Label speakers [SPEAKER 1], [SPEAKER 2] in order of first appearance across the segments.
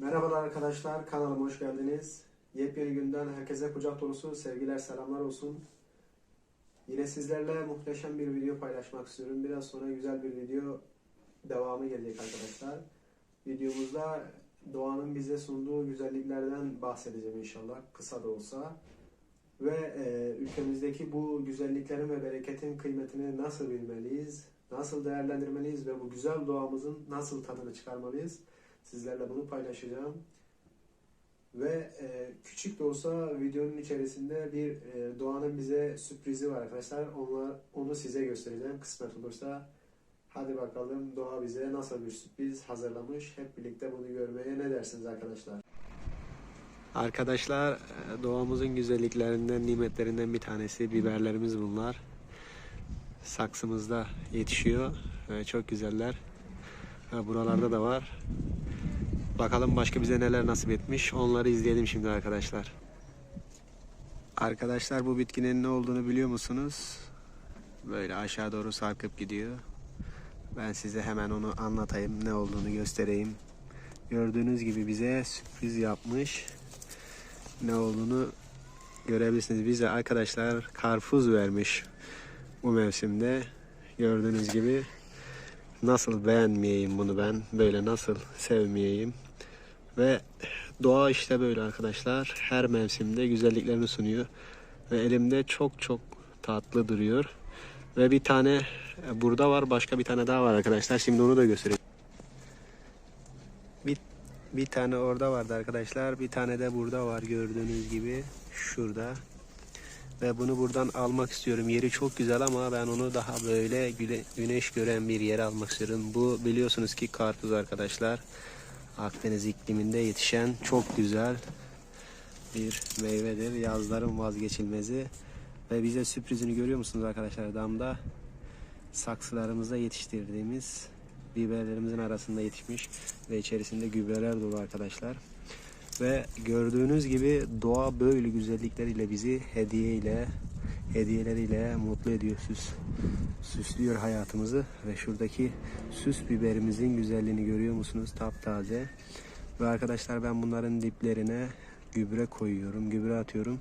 [SPEAKER 1] Merhabalar arkadaşlar, kanalıma hoş geldiniz. Yepyeni günden herkese kucak dolusu sevgiler, selamlar olsun. Yine sizlerle muhteşem bir video paylaşmak istiyorum. Biraz sonra güzel bir video devamı gelecek arkadaşlar. Videomuzda doğanın bize sunduğu güzelliklerden bahsedeceğim inşallah, kısa da olsa. Ve e, ülkemizdeki bu güzelliklerin ve bereketin kıymetini nasıl bilmeliyiz, nasıl değerlendirmeliyiz ve bu güzel doğamızın nasıl tadını çıkarmalıyız? Sizlerle bunu paylaşacağım. Ve e, küçük de olsa videonun içerisinde bir e, doğanın bize sürprizi var arkadaşlar. Onu, onu size göstereceğim kısmet olursa. Hadi bakalım doğa bize nasıl bir sürpriz hazırlamış. Hep birlikte bunu görmeye ne dersiniz arkadaşlar? Arkadaşlar e, doğamızın güzelliklerinden, nimetlerinden bir tanesi biberlerimiz bunlar. Saksımızda yetişiyor. E, Çok güzeller. Buralarda da var. Bakalım başka bize neler nasip etmiş. Onları izleyelim şimdi arkadaşlar. Arkadaşlar bu bitkinin ne olduğunu biliyor musunuz? Böyle aşağı doğru sarkıp gidiyor. Ben size hemen onu anlatayım. Ne olduğunu göstereyim. Gördüğünüz gibi bize sürpriz yapmış. Ne olduğunu görebilirsiniz. Bize arkadaşlar karpuz vermiş bu mevsimde. Gördüğünüz gibi nasıl beğenmeyeyim bunu ben böyle nasıl sevmeyeyim ve doğa işte böyle arkadaşlar. Her mevsimde güzelliklerini sunuyor. Ve elimde çok çok tatlı duruyor. Ve bir tane e, burada var başka bir tane daha var arkadaşlar. Şimdi onu da göstereyim. Bir, bir tane orada vardı arkadaşlar. Bir tane de burada var gördüğünüz gibi. Şurada. Ve bunu buradan almak istiyorum. Yeri çok güzel ama ben onu daha böyle güneş gören bir yere almak istiyorum. Bu biliyorsunuz ki karpuz arkadaşlar. Akdeniz ikliminde yetişen çok güzel bir meyvedir. Yazların vazgeçilmezi. Ve bize sürprizini görüyor musunuz arkadaşlar damda? Saksılarımızda yetiştirdiğimiz biberlerimizin arasında yetişmiş ve içerisinde gübreler dolu arkadaşlar. Ve gördüğünüz gibi doğa böyle güzellikleriyle bizi hediye ile hediyeleriyle mutlu ediyor süs süslüyor hayatımızı. Ve şuradaki süs biberimizin güzelliğini görüyor musunuz? Taptaze. Ve arkadaşlar ben bunların diplerine gübre koyuyorum gübre atıyorum.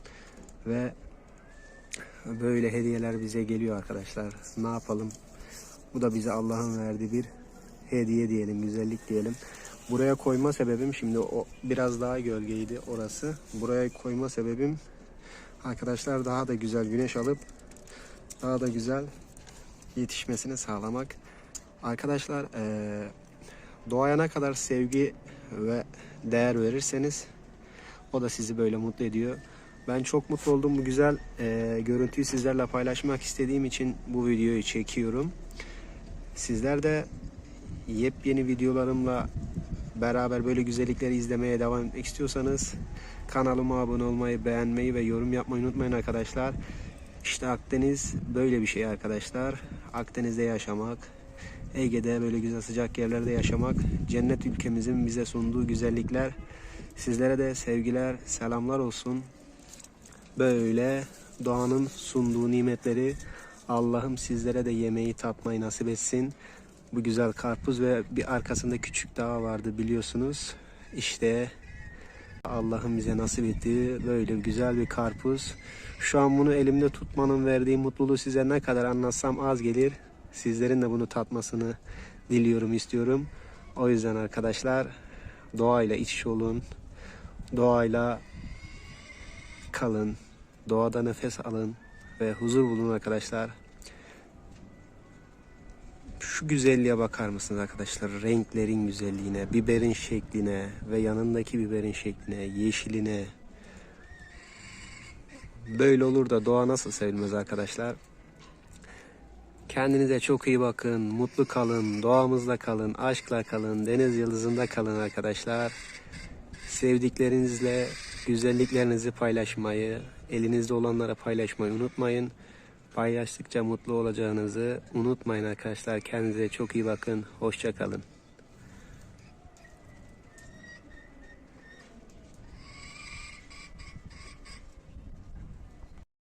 [SPEAKER 1] Ve böyle hediyeler bize geliyor arkadaşlar. Ne yapalım? Bu da bize Allah'ın verdiği bir hediye diyelim güzellik diyelim. Buraya koyma sebebim şimdi o biraz daha gölgeydi orası. Buraya koyma sebebim arkadaşlar daha da güzel güneş alıp daha da güzel yetişmesini sağlamak. Arkadaşlar eee doğaya ne kadar sevgi ve değer verirseniz o da sizi böyle mutlu ediyor. Ben çok mutlu oldum bu güzel eee, görüntüyü sizlerle paylaşmak istediğim için bu videoyu çekiyorum. Sizler de yepyeni videolarımla beraber böyle güzellikleri izlemeye devam etmek istiyorsanız kanalıma abone olmayı, beğenmeyi ve yorum yapmayı unutmayın arkadaşlar. İşte Akdeniz böyle bir şey arkadaşlar. Akdeniz'de yaşamak, Ege'de böyle güzel sıcak yerlerde yaşamak, cennet ülkemizin bize sunduğu güzellikler. Sizlere de sevgiler, selamlar olsun. Böyle doğanın sunduğu nimetleri Allah'ım sizlere de yemeği tatmayı nasip etsin. Bu güzel karpuz ve bir arkasında küçük dağ vardı biliyorsunuz. İşte Allah'ın bize nasip ettiği böyle güzel bir karpuz. Şu an bunu elimde tutmanın verdiği mutluluğu size ne kadar anlatsam az gelir. Sizlerin de bunu tatmasını diliyorum, istiyorum. O yüzden arkadaşlar doğayla iç içe olun. Doğayla kalın. Doğada nefes alın ve huzur bulun arkadaşlar. Şu güzelliğe bakar mısınız arkadaşlar? Renklerin güzelliğine, biberin şekline ve yanındaki biberin şekline, yeşiline. Böyle olur da doğa nasıl sevilmez arkadaşlar? Kendinize çok iyi bakın, mutlu kalın, doğamızda kalın, aşkla kalın, deniz yıldızında kalın arkadaşlar. Sevdiklerinizle güzelliklerinizi paylaşmayı, elinizde olanlara paylaşmayı unutmayın. Paylaştıkça mutlu olacağınızı unutmayın arkadaşlar. Kendinize çok iyi bakın. Hoşça kalın.